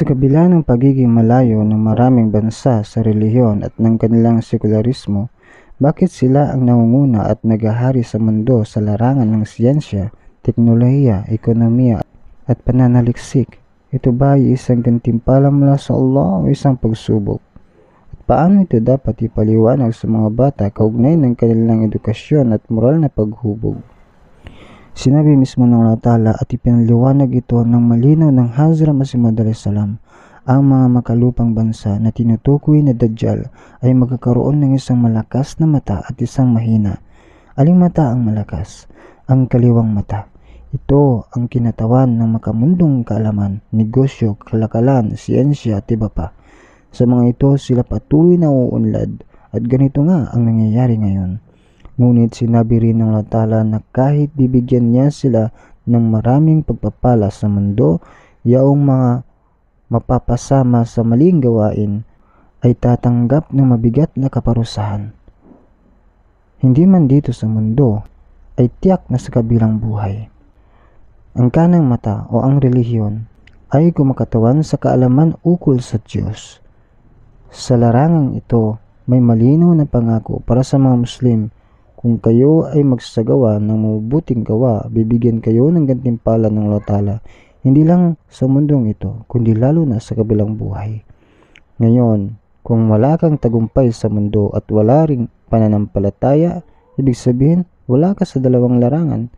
Sa kabila ng pagiging malayo ng maraming bansa sa relihiyon at ng kanilang sekularismo, bakit sila ang nangunguna at nagahari sa mundo sa larangan ng siyensya, teknolohiya, ekonomiya at pananaliksik? Ito ba ay isang gantimpala mula sa Allah o isang pagsubok? At paano ito dapat ipaliwanag sa mga bata kaugnay ng kanilang edukasyon at moral na paghubog? Sinabi mismo ng Allah Ta'ala at ipinaliwanag ito ng malinaw ng Hazrat Masih Maud salam ang mga makalupang bansa na tinutukoy na Dajjal ay magkakaroon ng isang malakas na mata at isang mahina. Aling mata ang malakas? Ang kaliwang mata. Ito ang kinatawan ng makamundong kaalaman, negosyo, kalakalan, siyensya at iba pa. Sa mga ito sila patuloy na uunlad at ganito nga ang nangyayari ngayon. Ngunit sinabi rin ng Latala na kahit bibigyan niya sila ng maraming pagpapala sa mundo, yaong mga mapapasama sa maling gawain ay tatanggap ng mabigat na kaparusahan. Hindi man dito sa mundo ay tiyak na sa kabilang buhay. Ang kanang mata o ang relihiyon ay kumakatawan sa kaalaman ukol sa Diyos. Sa larangang ito, may malinaw na pangako para sa mga Muslim kung kayo ay magsagawa ng mabuting gawa, bibigyan kayo ng gantimpala ng latala, hindi lang sa mundong ito, kundi lalo na sa kabilang buhay. Ngayon, kung wala kang tagumpay sa mundo at wala ring pananampalataya, ibig sabihin, wala ka sa dalawang larangan.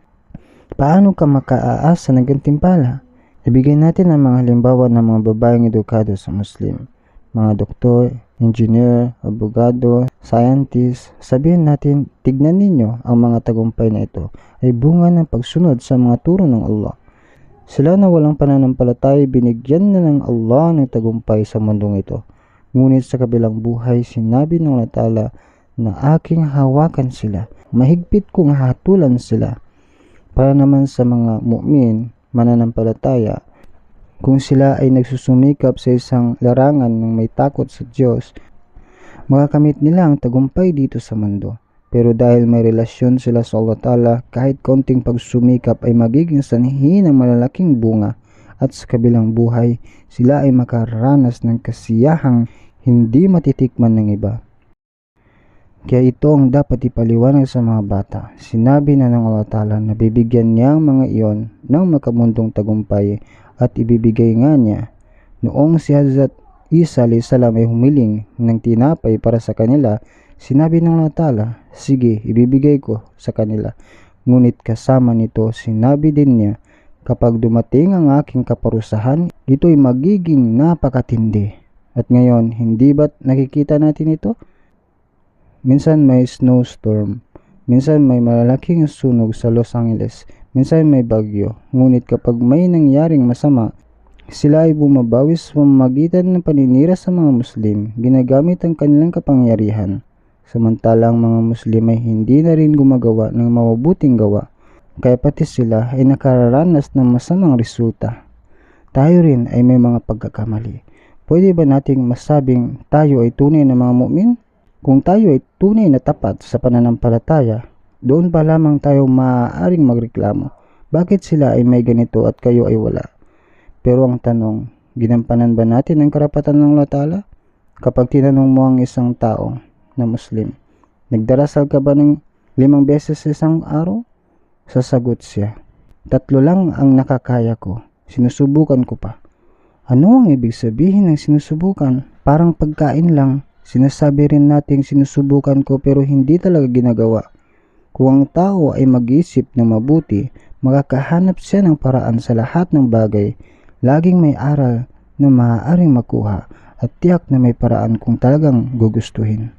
Paano ka makaaasa ng gantimpala? Ibigay natin ang mga halimbawa ng mga babaeng edukado sa Muslim, mga doktor, engineer, abogado, scientist, sabihin natin, tignan ninyo ang mga tagumpay na ito ay bunga ng pagsunod sa mga turo ng Allah. Sila na walang pananampalataya binigyan na ng Allah ng tagumpay sa mundong ito. Ngunit sa kabilang buhay, sinabi ng Allah Ta'ala na aking hawakan sila, mahigpit kong hatulan sila. Para naman sa mga mu'min, mananampalataya, kung sila ay nagsusumikap sa isang larangan ng may takot sa Diyos, makakamit nila ang tagumpay dito sa mundo. Pero dahil may relasyon sila sa Allah Ta'ala, kahit konting pagsumikap ay magiging sanhi ng malalaking bunga at sa kabilang buhay, sila ay makaranas ng kasiyahang hindi matitikman ng iba. Kaya ito ang dapat ipaliwanag sa mga bata. Sinabi na ng Allah Ta'ala na bibigyan niya ang mga iyon ng makamundong tagumpay at ibibigay nga niya. Noong si Hazrat Isa salam ay humiling ng tinapay para sa kanila, sinabi ng Allah Sige, ibibigay ko sa kanila. Ngunit kasama nito, sinabi din niya, Kapag dumating ang aking kaparusahan, ito'y magiging napakatindi. At ngayon, hindi ba't nakikita natin ito? Minsan may snowstorm, minsan may malalaking sunog sa Los Angeles, minsan may bagyo. Ngunit kapag may nangyaring masama, sila ay bumabawi sa pamamagitan ng paninira sa mga Muslim, ginagamit ang kanilang kapangyarihan. Samantalang mga Muslim ay hindi na rin gumagawa ng mabubuting gawa, kaya pati sila ay nakararanas ng masamang resulta. Tayo rin ay may mga pagkakamali. Pwede ba nating masabing tayo ay tunay na mga mu'min? Kung tayo ay tunay na tapat sa pananampalataya, doon pa lamang tayo maaaring magreklamo. Bakit sila ay may ganito at kayo ay wala? Pero ang tanong, ginampanan ba natin ang karapatan ng Allah Ta'ala? Kapag tinanong mo ang isang tao na Muslim, nagdarasal ka ba ng limang beses sa isang araw? Sasagot siya, tatlo lang ang nakakaya ko, sinusubukan ko pa. Ano ang ibig sabihin ng sinusubukan? Parang pagkain lang, sinasabi rin natin sinusubukan ko pero hindi talaga ginagawa. Kung ang tao ay mag-isip ng mabuti, makakahanap siya ng paraan sa lahat ng bagay. Laging may aral na maaaring makuha at tiyak na may paraan kung talagang gugustuhin.